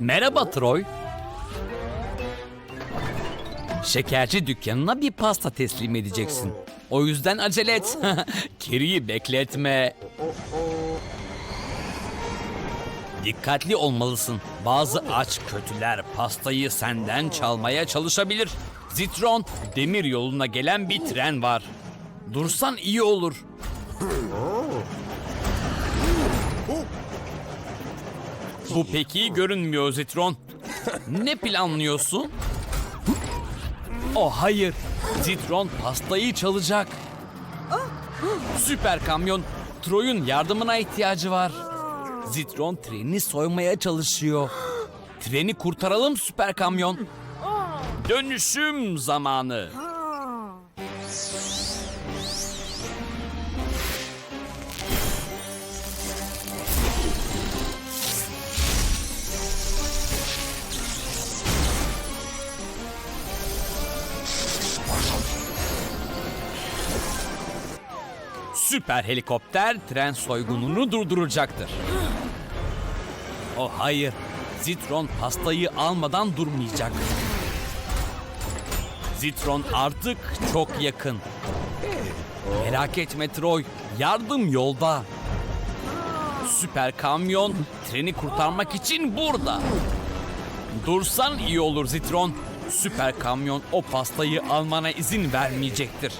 Merhaba Troy. Şekerci dükkanına bir pasta teslim edeceksin. O yüzden acele et. Kiri'yi bekletme. Dikkatli olmalısın. Bazı aç kötüler pastayı senden çalmaya çalışabilir. Zitron, demir yoluna gelen bir tren var. Dursan iyi olur. Bu pek iyi görünmüyor Zitron. Ne planlıyorsun? Oh hayır. Zitron pastayı çalacak. Süper kamyon. Troy'un yardımına ihtiyacı var. Zitron treni soymaya çalışıyor. Treni kurtaralım süper kamyon. Dönüşüm zamanı. Süper helikopter tren soygununu durduracaktır. Oh hayır. Zitron pastayı almadan durmayacak. Zitron artık çok yakın. Merak etme Troy. Yardım yolda. Süper kamyon treni kurtarmak için burada. Dursan iyi olur Zitron. Süper kamyon o pastayı almana izin vermeyecektir.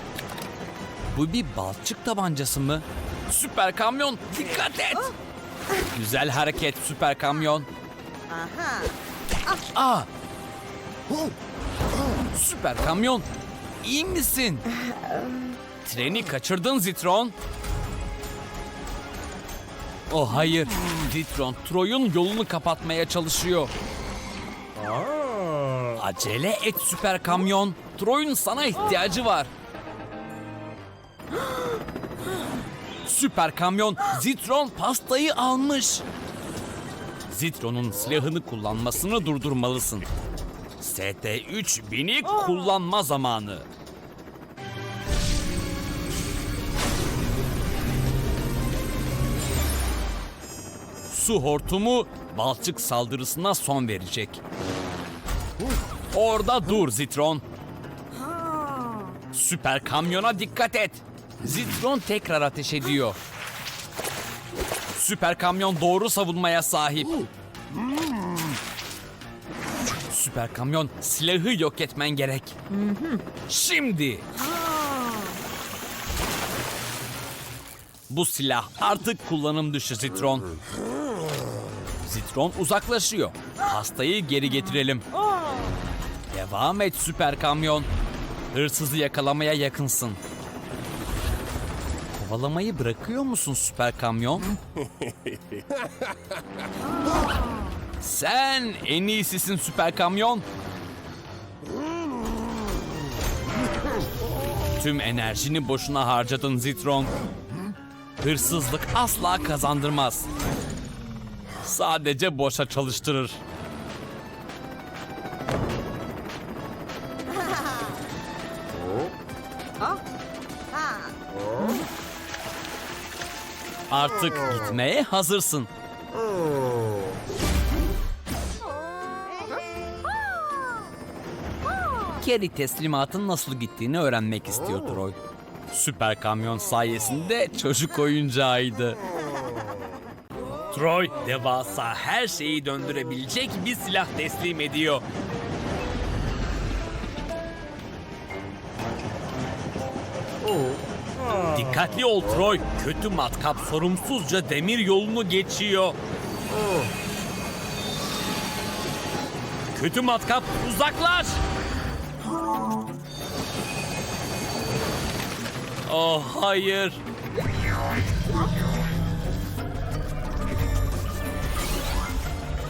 Bu bir balçık tabancası mı? Süper kamyon dikkat et. Güzel hareket süper kamyon. Aa. Süper kamyon. İyi misin? Treni kaçırdın Zitron. Oh hayır. Zitron Troy'un yolunu kapatmaya çalışıyor. Acele et süper kamyon. Troy'un sana ihtiyacı var. Süper kamyon Zitron pastayı almış. Zitron'un silahını kullanmasını durdurmalısın. ST3 bini kullanma zamanı. Su hortumu balçık saldırısına son verecek. Orada dur Zitron. Süper kamyona dikkat et. Zitron tekrar ateş ediyor. Süper kamyon doğru savunmaya sahip. Süper kamyon silahı yok etmen gerek. Şimdi. Bu silah artık kullanım dışı Zitron. Zitron uzaklaşıyor. Hastayı geri getirelim. Devam et süper kamyon. Hırsızı yakalamaya yakınsın. Kovalamayı bırakıyor musun süper kamyon? Sen en iyisisin süper kamyon. Tüm enerjini boşuna harcadın Zitron. Hırsızlık asla kazandırmaz. Sadece boşa çalıştırır. Artık gitmeye hazırsın. Kerry teslimatın nasıl gittiğini öğrenmek istiyor Troy. Süper kamyon sayesinde çocuk oyuncağıydı. Troy devasa her şeyi döndürebilecek bir silah teslim ediyor. Dikkatli ol Troy. Kötü matkap sorumsuzca demir yolunu geçiyor. Kötü matkap uzaklaş. Oh hayır.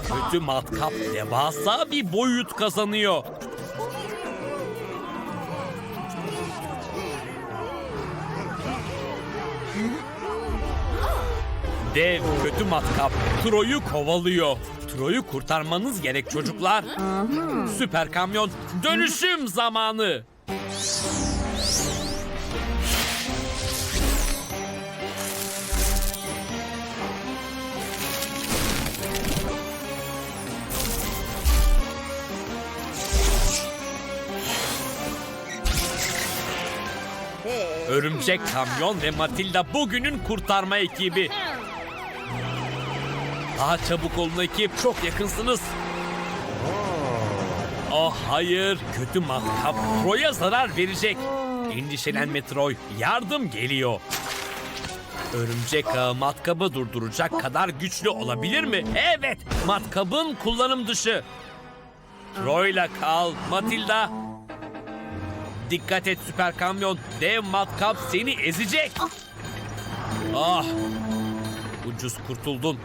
Kötü matkap devasa bir boyut kazanıyor. Dev kötü matkap Troy'u kovalıyor. Troy'u kurtarmanız gerek çocuklar. Süper kamyon dönüşüm zamanı. Örümcek kamyon ve Matilda bugünün kurtarma ekibi. Daha çabuk olun ekip, çok yakınsınız. Oh hayır, kötü matkap Troy'a zarar verecek. Endişelenme Troy, yardım geliyor. Örümcek ağı matkabı durduracak kadar güçlü olabilir mi? Evet, matkabın kullanım dışı. Troy'la kal, Matilda. Dikkat et süper kamyon, dev matkap seni ezecek. Ah, ucuz kurtuldun.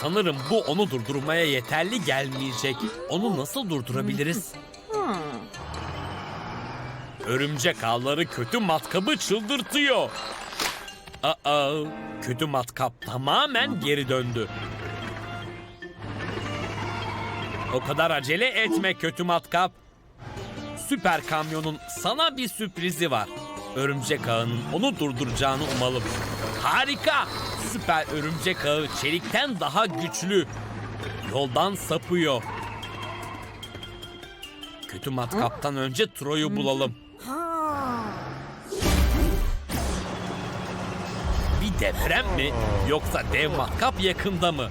Sanırım bu onu durdurmaya yeterli gelmeyecek. Onu nasıl durdurabiliriz? Örümcek ağları kötü matkabı çıldırtıyor. Aa, kötü matkap tamamen geri döndü. O kadar acele etme kötü matkap. Süper kamyonun sana bir sürprizi var. Örümcek ağının onu durduracağını umalım. Harika! Süper örümcek ağı çelikten daha güçlü. Yoldan sapıyor. Kötü matkaptan önce Troy'u bulalım. Bir deprem mi? Yoksa dev matkap yakında mı?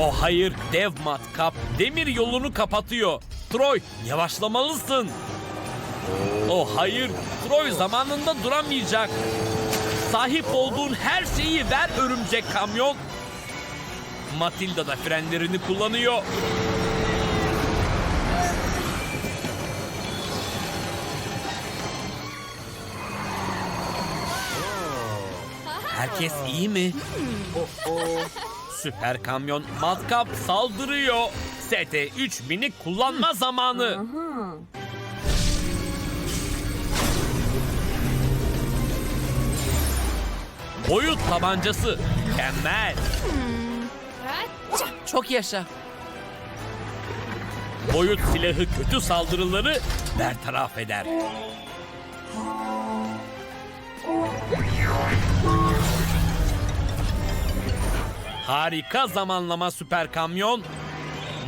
O hayır dev matkap demir yolunu kapatıyor. Troy yavaşlamalısın. O hayır Troy zamanında duramayacak. Sahip olduğun her şeyi ver örümcek kamyon. Matilda da frenlerini kullanıyor. Herkes iyi mi? Süper kamyon matkap saldırıyor. ST-3000'i kullanma zamanı. Boyut tabancası. Mükemmel. Çok yaşa. Boyut silahı kötü saldırıları bertaraf eder. Harika zamanlama süper kamyon.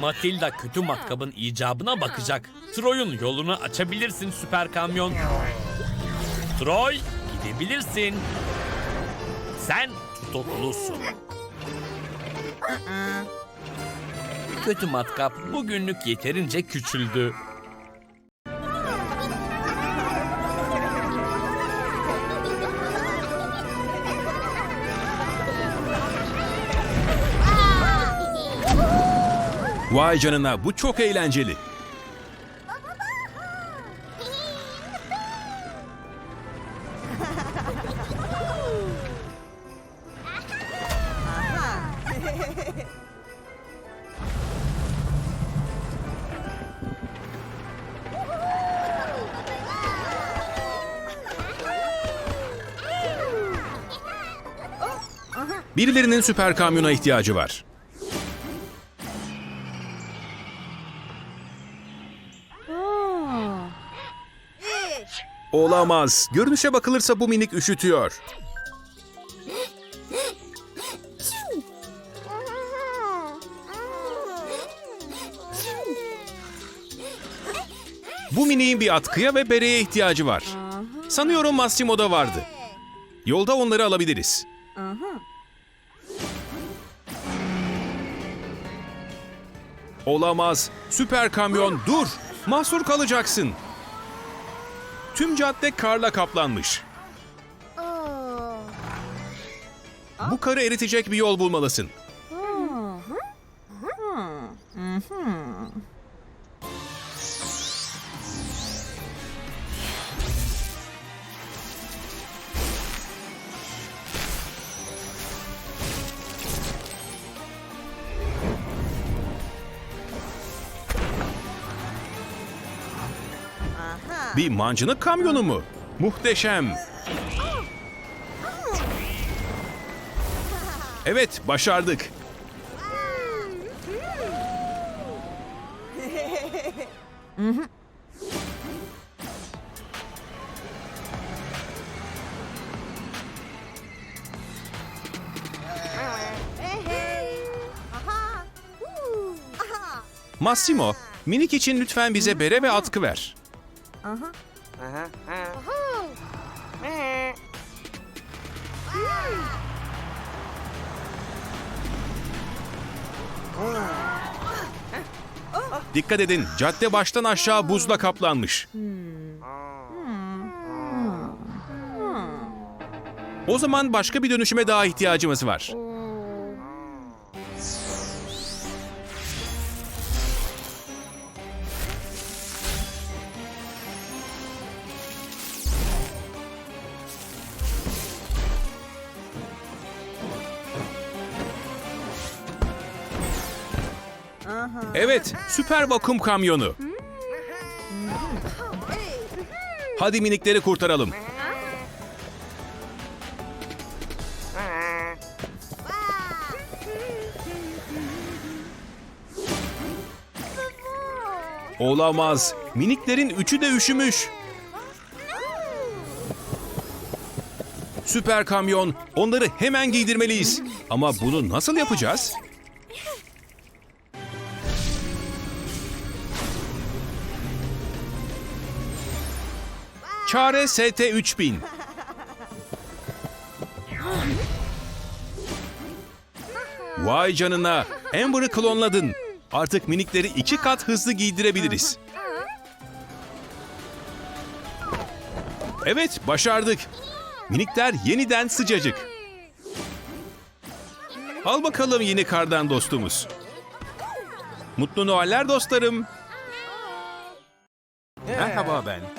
Matilda kötü matkabın icabına bakacak. Troy'un yolunu açabilirsin süper kamyon. Troy gidebilirsin. Sen tutuklusun. Kötü matkap bugünlük yeterince küçüldü. Vay canına bu çok eğlenceli. Birilerinin süper kamyona ihtiyacı var. Olamaz. Görünüşe bakılırsa bu minik üşütüyor. Bu miniğin bir atkıya ve bereye ihtiyacı var. Sanıyorum Massimo'da vardı. Yolda onları alabiliriz. Olamaz. Süper kamyon dur. Mahsur kalacaksın. Tüm cadde karla kaplanmış. Bu karı eritecek bir yol bulmalısın. Bir mancınık kamyonu mu? Muhteşem. Evet, başardık. Massimo, minik için lütfen bize bere ve atkı ver. Dikkat edin, cadde baştan aşağı buzla kaplanmış. O zaman başka bir dönüşüme daha ihtiyacımız var. Süper vakum kamyonu. Hadi minikleri kurtaralım. Olamaz. Miniklerin üçü de üşümüş. Süper kamyon. Onları hemen giydirmeliyiz. Ama bunu nasıl yapacağız? Çare ST3000. Vay canına. Amber'ı klonladın. Artık minikleri iki kat hızlı giydirebiliriz. Evet, başardık. Minikler yeniden sıcacık. Al bakalım yeni kardan dostumuz. Mutlu Noeller dostlarım. Merhaba ben.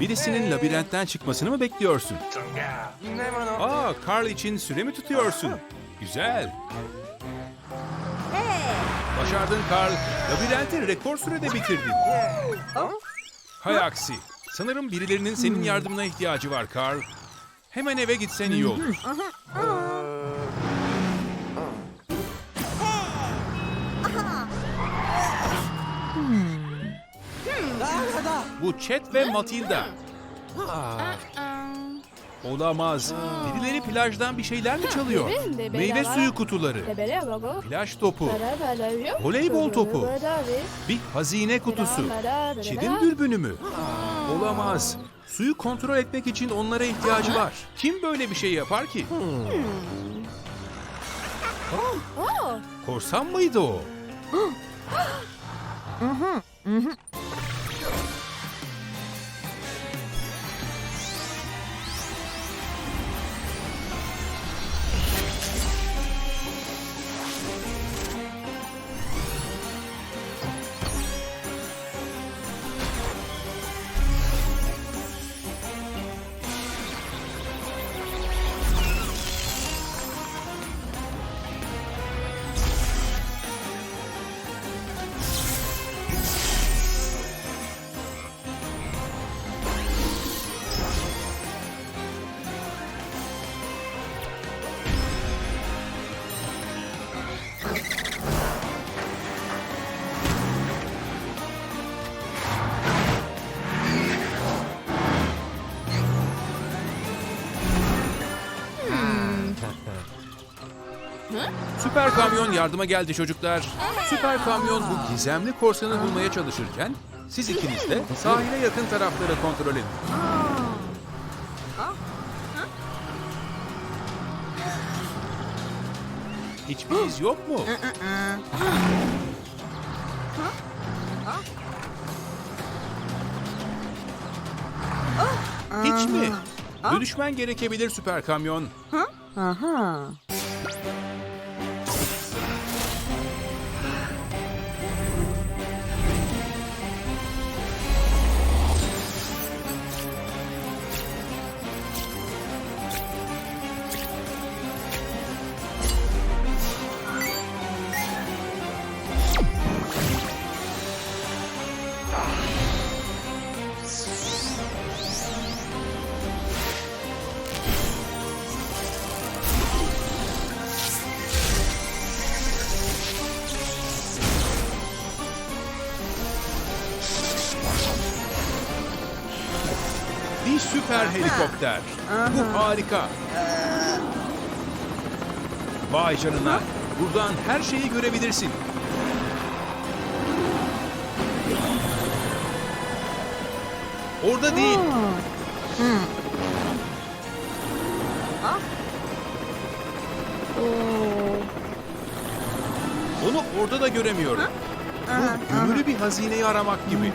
Birisinin labirentten çıkmasını mı bekliyorsun? Aa, Carl için süre mi tutuyorsun? Güzel. Başardın Carl. Labirenti rekor sürede bitirdin. Hay aksi. Sanırım birilerinin senin yardımına ihtiyacı var Carl. Hemen eve gitsen iyi olur. Bu Chet ve Matilda. Olamaz. Birileri plajdan bir şeyler mi çalıyor? Meyve suyu kutuları, plaj topu, voleybol topu, bir hazine kutusu, Çedin dürbünü mü? Olamaz. Suyu kontrol etmek için onlara ihtiyacı var. Kim böyle bir şey yapar ki? Korsan mıydı o? Süper kamyon yardıma geldi çocuklar. Süper kamyon bu gizemli korsanı bulmaya çalışırken siz ikiniz de sahile yakın tarafları kontrol edin. Hiçbir iz yok mu? Hiç mi? Dönüşmen gerekebilir süper kamyon. Bir helikopter. Bu harika. Vay canına. Buradan her şeyi görebilirsin. Orada değil. Onu orada da göremiyorum. Bu gömülü bir hazineyi aramak gibi.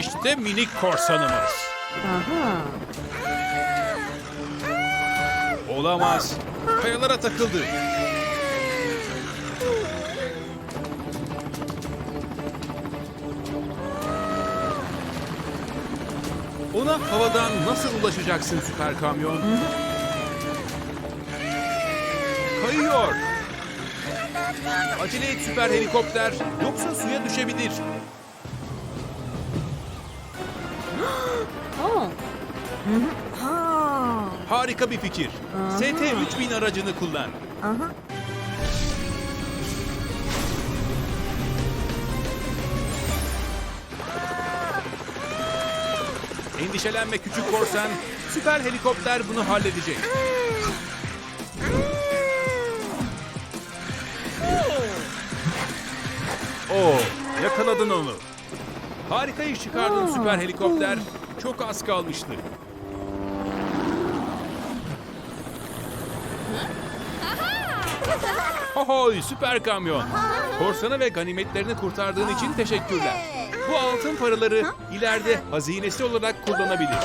İşte minik korsanımız. Olamaz. Kayalara takıldı. Ona havadan nasıl ulaşacaksın süper kamyon? Kayıyor. Acele et süper helikopter. Yoksa suya düşebilir. Harika bir fikir. ST-3000 aracını kullan. Endişelenme küçük korsan. Süper helikopter bunu halledecek. Oo, yakaladın onu. Harika iş çıkardın süper helikopter. Çok az kalmıştı. Hohoy süper kamyon. Korsanı ve ganimetlerini kurtardığın için teşekkürler. Bu altın paraları ileride hazinesi olarak kullanabilir.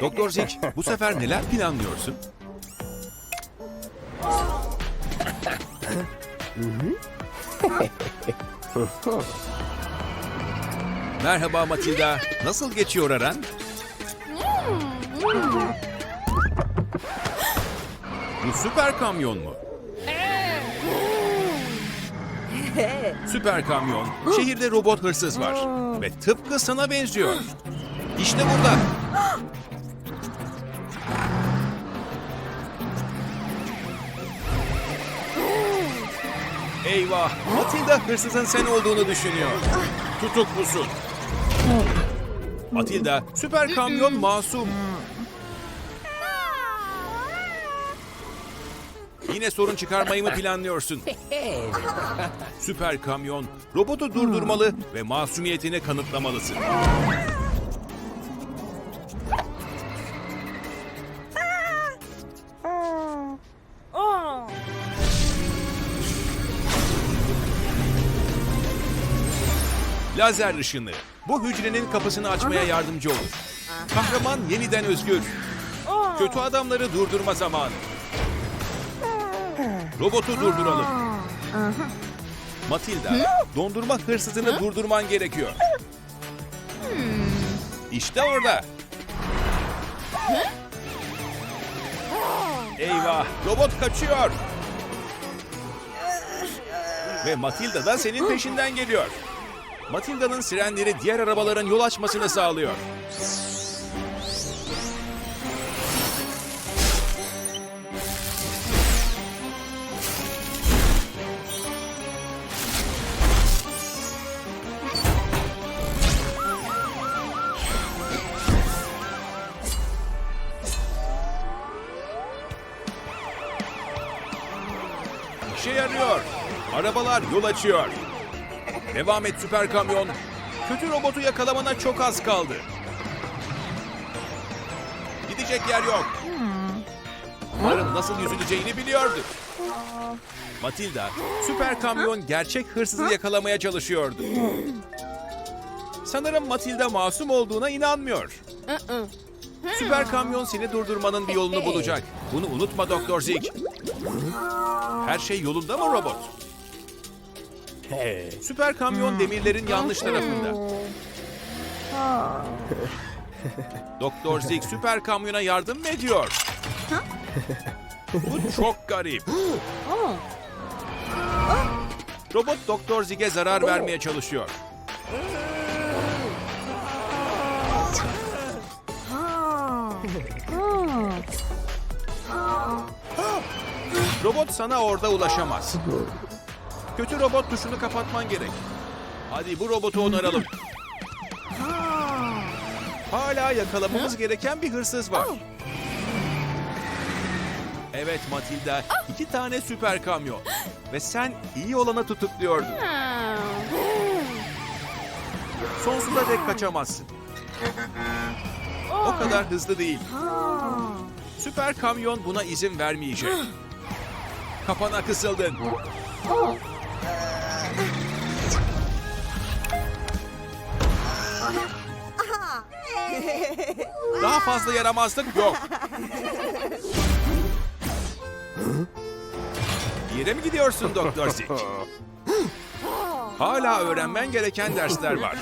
Doktor Zik, bu sefer neler planlıyorsun? Merhaba Matilda. Nasıl geçiyor aran? Bu süper kamyon mu? Süper kamyon. Şehirde robot hırsız var. Ve tıpkı sana benziyor. İşte burada. Eyvah! Matilda hırsızın sen olduğunu düşünüyor. Tutuklusun. Matilda, süper kamyon masum. Yine sorun çıkarmayı mı planlıyorsun? Süper kamyon, robotu durdurmalı ve masumiyetini kanıtlamalısın. Lazer ışını. Bu hücrenin kapısını açmaya yardımcı olur. Kahraman yeniden özgür. Kötü adamları durdurma zamanı. Robotu durduralım. Matilda, dondurma hırsızını durdurman gerekiyor. İşte orada. Eyvah, robot kaçıyor. Ve Matilda da senin peşinden geliyor. Matilda'nın sirenleri diğer arabaların yol açmasını sağlıyor. İşe yarıyor. Arabalar yol açıyor. Devam et süper kamyon. Kötü robotu yakalamana çok az kaldı. Gidecek yer yok. Umarım nasıl yüzüleceğini biliyordu. Matilda, süper kamyon gerçek hırsızı yakalamaya çalışıyordu. Sanırım Matilda masum olduğuna inanmıyor. Süper kamyon seni durdurmanın bir yolunu bulacak. Bunu unutma Doktor Zig. Her şey yolunda mı robot? Süper kamyon demirlerin yanlış tarafında. Doktor Zig süper kamyona yardım mı ediyor? Bu çok garip. Robot Doktor Zig'e zarar vermeye çalışıyor. Robot sana orada ulaşamaz. Kötü robot tuşunu kapatman gerek. Hadi bu robotu onaralım. Hala yakalamamız gereken bir hırsız var. Evet Matilda, iki tane süper kamyon. Ve sen iyi olana tutukluyordun. Sonsuza dek kaçamazsın. O kadar hızlı değil. Süper kamyon buna izin vermeyecek. Kapana kısıldın. Daha fazla yaramazlık yok. Bir yere mi gidiyorsun Doktor Zik? Hala öğrenmen gereken dersler var.